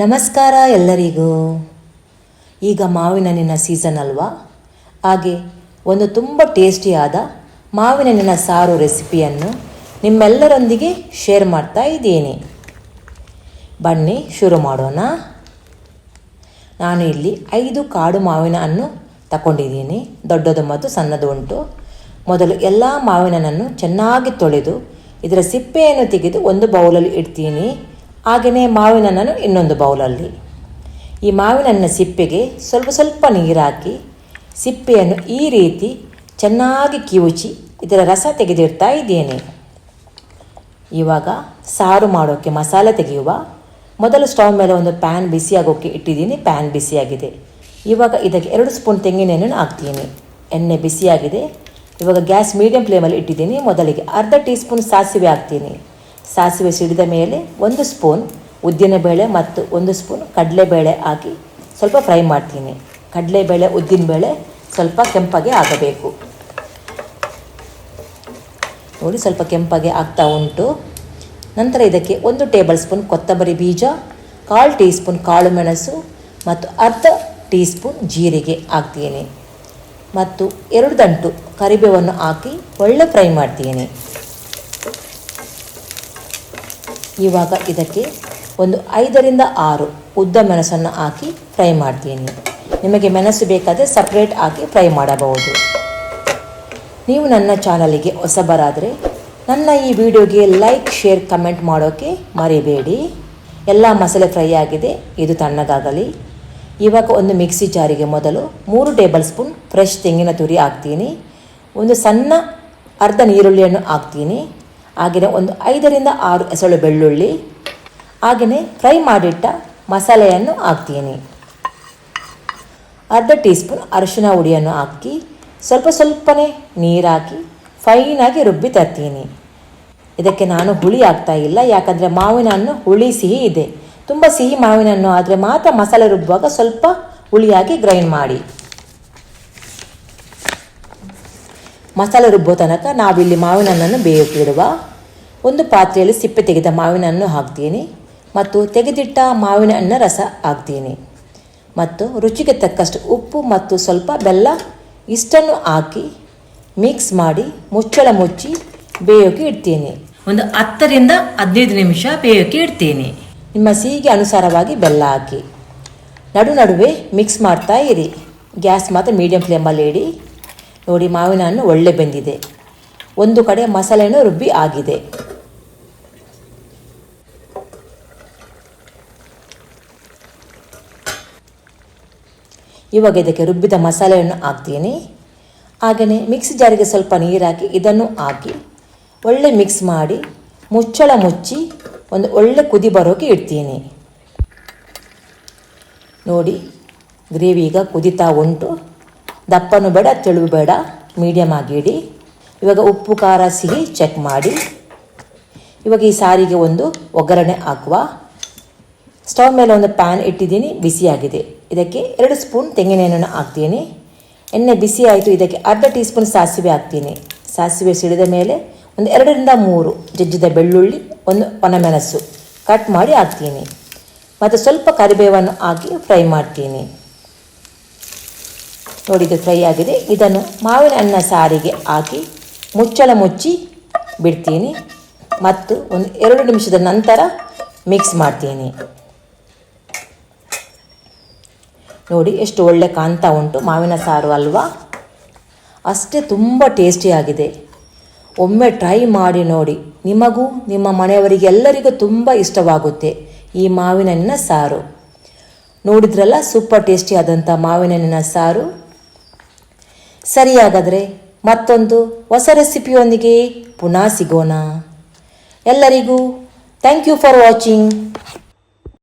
ನಮಸ್ಕಾರ ಎಲ್ಲರಿಗೂ. ಈಗ ಮಾವಿನ ಹಣ್ಣಿನ ಸೀಸನ್ ಅಲ್ವಾ? ಹಾಗೆ ಒಂದು ತುಂಬ ಟೇಸ್ಟಿಯಾದ ಮಾವಿನ ಹಣ್ಣಿನ ಸಾರು ರೆಸಿಪಿಯನ್ನು ನಿಮ್ಮೆಲ್ಲರೊಂದಿಗೆ ಶೇರ್ ಮಾಡ್ತಾ ಇದ್ದೀನಿ. ಬನ್ನಿ, ಶುರು ಮಾಡೋಣ. ನಾನು ಇಲ್ಲಿ ಐದು ಕಾಡು ಮಾವಿನ ಹಣ್ಣು ತಗೊಂಡಿದ್ದೀನಿ ದೊಡ್ಡದು ಮತ್ತು ಸಣ್ಣದು ಉಂಟು. ಮೊದಲು ಎಲ್ಲ ಮಾವಿನ ಚೆನ್ನಾಗಿ ತೊಳೆದು, ಇದರ ಸಿಪ್ಪೆಯನ್ನು ತೆಗೆದು ಒಂದು ಬೌಲಲ್ಲಿ ಇಡ್ತೀನಿ. ಹಾಗೆಯೇ ಮಾವಿನ ಹಣ್ಣನ್ನು ಇನ್ನೊಂದು ಬೌಲಲ್ಲಿ. ಈ ಮಾವಿನ ಸಿಪ್ಪೆಗೆ ಸ್ವಲ್ಪ ಸ್ವಲ್ಪ ನೀರು ಹಾಕಿ ಸಿಪ್ಪೆಯನ್ನು ಈ ರೀತಿ ಚೆನ್ನಾಗಿ ಕಿವುಚಿ ಇದರ ರಸ ತೆಗೆದಿಡ್ತಾ ಇದ್ದೇನೆ. ಇವಾಗ ಸಾರು ಮಾಡೋಕ್ಕೆ ಮಸಾಲೆ ತೆಗೆಯುವ. ಮೊದಲು ಸ್ಟವ್ ಮೇಲೆ ಒಂದು ಪ್ಯಾನ್ ಬಿಸಿಯಾಗೋಕ್ಕೆ ಇಟ್ಟಿದ್ದೀನಿ, ಪ್ಯಾನ್ ಬಿಸಿಯಾಗಿದೆ. ಇವಾಗ ಇದಕ್ಕೆ ಎರಡು ಸ್ಪೂನ್ ತೆಂಗಿನೆಣ್ಣೆಯನ್ನು ಹಾಕ್ತೀನಿ. ಎಣ್ಣೆ ಬಿಸಿಯಾಗಿದೆ. ಇವಾಗ ಗ್ಯಾಸ್ ಮೀಡಿಯಂ ಫ್ಲೇಮಲ್ಲಿ ಇಟ್ಟಿದ್ದೀನಿ. ಮೊದಲಿಗೆ ಅರ್ಧ ಟೀ ಸ್ಪೂನ್ ಸಾಸಿವೆ ಹಾಕ್ತೀನಿ. ಸಾಸಿವೆ ಸಿಡಿದ ಮೇಲೆ ಒಂದು ಸ್ಪೂನ್ ಉದ್ದಿನಬೇಳೆ ಮತ್ತು ಒಂದು ಸ್ಪೂನ್ ಕಡಲೆಬೇಳೆ ಹಾಕಿ ಸ್ವಲ್ಪ ಫ್ರೈ ಮಾಡ್ತೀನಿ. ಕಡಲೆಬೇಳೆ, ಉದ್ದಿನಬೇಳೆ ಸ್ವಲ್ಪ ಕೆಂಪಗೆ ಆಗಬೇಕು. ನೋಡಿ ಸ್ವಲ್ಪ ಕೆಂಪಗೆ ಆಗ್ತಾ ಉಂಟು. ನಂತರ ಇದಕ್ಕೆ ಒಂದು ಟೇಬಲ್ ಸ್ಪೂನ್ ಕೊತ್ತಂಬರಿ ಬೀಜ, ಕಾಲು ಟೀ ಸ್ಪೂನ್ ಕಾಳು ಮೆಣಸು ಮತ್ತು ಅರ್ಧ ಟೀ ಸ್ಪೂನ್ ಜೀರಿಗೆ ಹಾಕ್ತೀನಿ. ಮತ್ತು ಎರಡು ದಂಟು ಕರಿಬೇವನ್ನು ಹಾಕಿ ಒಳ್ಳೆ ಫ್ರೈ ಮಾಡ್ತೀನಿ. ಇವಾಗ ಇದಕ್ಕೆ ಒಂದು ಐದರಿಂದ ಆರು ಉದ್ದ ಮೆಣಸನ್ನು ಹಾಕಿ ಫ್ರೈ ಮಾಡ್ತೀನಿ. ನಿಮಗೆ ಮೆಣಸು ಬೇಕಾದರೆ ಸಪ್ರೇಟ್ ಹಾಕಿ ಫ್ರೈ ಮಾಡಬಹುದು. ನೀವು ನನ್ನ ಚಾನಲಿಗೆ ಹೊಸಬರಾದರೆ ನನ್ನ ಈ ವಿಡಿಯೋಗೆ ಲೈಕ್ ಶೇರ್ ಕಮೆಂಟ್ ಮಾಡೋಕ್ಕೆ ಮರಿಬೇಡಿ. ಎಲ್ಲ ಮಸಾಲೆ ಫ್ರೈ ಆಗಿದೆ, ಇದು ತಣ್ಣಗಾಗಲಿ. ಇವಾಗ ಒಂದು ಮಿಕ್ಸಿ ಜಾರಿಗೆ ಮೊದಲು ಮೂರು ಟೇಬಲ್ ಸ್ಪೂನ್ ಫ್ರೆಶ್ ತೆಂಗಿನ ತುರಿ ಹಾಕ್ತೀನಿ. ಒಂದು ಸಣ್ಣ ಅರ್ಧ ನೀರುಳ್ಳಿಯನ್ನು ಹಾಕ್ತೀನಿ. ಹಾಗೆಯೇ ಒಂದು ಐದರಿಂದ ಆರು ಎಸಳು ಬೆಳ್ಳುಳ್ಳಿ. ಹಾಗೆಯೇ ಫ್ರೈ ಮಾಡಿಟ್ಟ ಮಸಾಲೆಯನ್ನು ಹಾಕ್ತೀನಿ. ಅರ್ಧ ಟೀ ಸ್ಪೂನ್ ಅರಿಶಿನ ಹುಡಿಯನ್ನು ಹಾಕಿ ಸ್ವಲ್ಪ ಸ್ವಲ್ಪನೇ ನೀರಾಕಿ ಫೈನಾಗಿ ರುಬ್ಬಿ ತರ್ತೀನಿ. ಇದಕ್ಕೆ ನಾನು ಹುಳಿ ಹಾಕ್ತಾ ಇಲ್ಲ, ಯಾಕಂದರೆ ಮಾವಿನ ಹಣ್ಣು ಹುಳಿ ಸಿಹಿ ಇದೆ. ತುಂಬ ಸಿಹಿ ಮಾವಿನ ಹಣ್ಣು ಆದರೆ ಮಾತ್ರ ಮಸಾಲೆ ರುಬ್ಬುವಾಗ ಸ್ವಲ್ಪ ಹುಳಿಯಾಗಿ ಗ್ರೈಂಡ್ ಮಾಡಿ. ಮಸಾಲೆ ರುಬ್ಬೋ ತನಕ ನಾವಿಲ್ಲಿ ಮಾವಿನ ಹಣ್ಣನ್ನು ಬೇಯೋಕ್ಕಿಡುವ ಒಂದು ಪಾತ್ರೆಯಲ್ಲಿ ಸಿಪ್ಪೆ ತೆಗೆದ ಮಾವಿನ ಹಣ್ಣು ಹಾಕ್ತೀನಿ ಮತ್ತು ತೆಗೆದಿಟ್ಟ ಮಾವಿನ ಹಣ್ಣ ರಸ ಹಾಕ್ತೀನಿ. ಮತ್ತು ರುಚಿಗೆ ತಕ್ಕಷ್ಟು ಉಪ್ಪು ಮತ್ತು ಸ್ವಲ್ಪ ಬೆಲ್ಲ ಇಷ್ಟನ್ನು ಹಾಕಿ ಮಿಕ್ಸ್ ಮಾಡಿ ಮುಚ್ಚಳ ಮುಚ್ಚಿ ಬೇಯೋಕೆ ಇಡ್ತೀನಿ. ಒಂದು ಹತ್ತರಿಂದ ಹದಿನೈದು ನಿಮಿಷ ಬೇಯೋಕೆ ಇಡ್ತೀನಿ. ನಿಮ್ಮ ಸಿಹಿಗೆ ಅನುಸಾರವಾಗಿ ಬೆಲ್ಲ ಹಾಕಿ. ನಡು ನಡುವೆ ಮಿಕ್ಸ್ ಮಾಡ್ತಾ ಇರಿ. ಗ್ಯಾಸ್ ಮಾತ್ರ ಮೀಡಿಯಂ ಫ್ಲೇಮಲ್ಲಿ ಇಡಿ. ನೋಡಿ ಮಾವಿನ ಹಣ್ಣು ಒಳ್ಳೆ ಬೆಂದಿದೆ. ಒಂದು ಕಡೆ ಮಸಾಲೆಯನ್ನು ರುಬ್ಬಿ ಆಗಿದೆ. ಇವಾಗ ಇದಕ್ಕೆ ರುಬ್ಬಿದ ಮಸಾಲೆಯನ್ನು ಹಾಕ್ತೀನಿ. ಹಾಗೆಯೇ ಮಿಕ್ಸಿ ಜಾರಿಗೆ ಸ್ವಲ್ಪ ನೀರಾಕಿ ಇದನ್ನು ಹಾಕಿ. ಒಳ್ಳೆ ಮಿಕ್ಸ್ ಮಾಡಿ ಮುಚ್ಚಳ ಮುಚ್ಚಿ ಒಂದು ಒಳ್ಳೆ ಕುದಿ ಬರೋಕೆ ಇಡ್ತೀನಿ. ನೋಡಿ ಗ್ರೇವಿ ಈಗ ಕುದಿತಾ ಉಂಟು. ದಪ್ಪನೂ ಬೇಡ ತೆಳು ಬೇಡ ಮೀಡಿಯಮ್ ಆಗಿ ಇಡಿ. ಇವಾಗ ಉಪ್ಪು, ಖಾರ, ಸಿಹಿ ಚೆಕ್ ಮಾಡಿ. ಇವಾಗ ಈ ಸಾರಿಗೆ ಒಂದು ಒಗ್ಗರಣೆ ಹಾಕುವ. ಸ್ಟವ್ ಮೇಲೆ ಒಂದು ಪ್ಯಾನ್ ಇಟ್ಟಿದ್ದೀನಿ, ಬಿಸಿಯಾಗಿದೆ. ಇದಕ್ಕೆ ಎರಡು ಸ್ಪೂನ್ ತೆಂಗಿನ ಎಣ್ಣೆಯನ್ನು ಹಾಕ್ತೀನಿ. ಎಣ್ಣೆ ಬಿಸಿ ಆಯಿತು, ಇದಕ್ಕೆ ಅರ್ಧ ಟೀ ಸ್ಪೂನ್ ಸಾಸಿವೆ ಹಾಕ್ತೀನಿ. ಸಾಸಿವೆ ಸಿಡಿದ ಮೇಲೆ ಒಂದು ಎರಡರಿಂದ ಮೂರು ಜಜ್ಜಿದ ಬೆಳ್ಳುಳ್ಳಿ, ಒಂದು ಒಣಮೆಣಸು ಕಟ್ ಮಾಡಿ ಹಾಕ್ತೀನಿ. ಮತ್ತು ಸ್ವಲ್ಪ ಕರಿಬೇವನ್ನು ಹಾಕಿ ಫ್ರೈ ಮಾಡ್ತೀನಿ. ನೋಡಿ, ಇದು ಫ್ರೈ ಆಗಿದೆ. ಇದನ್ನು ಮಾವಿನ ಅನ್ನ ಸಾರಿಗೆ ಹಾಕಿ ಮುಚ್ಚಳ ಮುಚ್ಚಿ ಬಿಡ್ತೀನಿ. ಮತ್ತು ಒಂದು ಎರಡು ನಿಮಿಷದ ನಂತರ ಮಿಕ್ಸ್ ಮಾಡ್ತೀನಿ. ನೋಡಿ, ಎಷ್ಟು ಒಳ್ಳೆ ಕಾಣ್ತಾ ಉಂಟು. ಮಾವಿನ ಸಾರು ಅಲ್ವಾ? ಅಷ್ಟೇ ತುಂಬ ಟೇಸ್ಟಿಯಾಗಿದೆ ಒಮ್ಮೆ ಟ್ರೈ ಮಾಡಿ ನೋಡಿ. ನಿಮಗೂ, ನಿಮ್ಮ ಮನೆಯವರಿಗೆ ಎಲ್ಲರಿಗೂ ತುಂಬ ಇಷ್ಟವಾಗುತ್ತೆ ಈ ಮಾವಿನ ಹಣ್ಣಿನ ಸಾರು. ನೋಡಿದ್ರಲ್ಲ ಸೂಪರ್ ಟೇಸ್ಟಿ ಆದಂಥ ಸಾರು. ಸರಿಯಾಗಾದರೆ ಮತ್ತೊಂದು ಹೊಸ ರೆಸಿಪಿಯೊಂದಿಗೆ ಪುನಃ ಸಿಗೋಣ. ಎಲ್ಲರಿಗೂ ಥ್ಯಾಂಕ್ ಯು ಫಾರ್ ವಾಚಿಂಗ್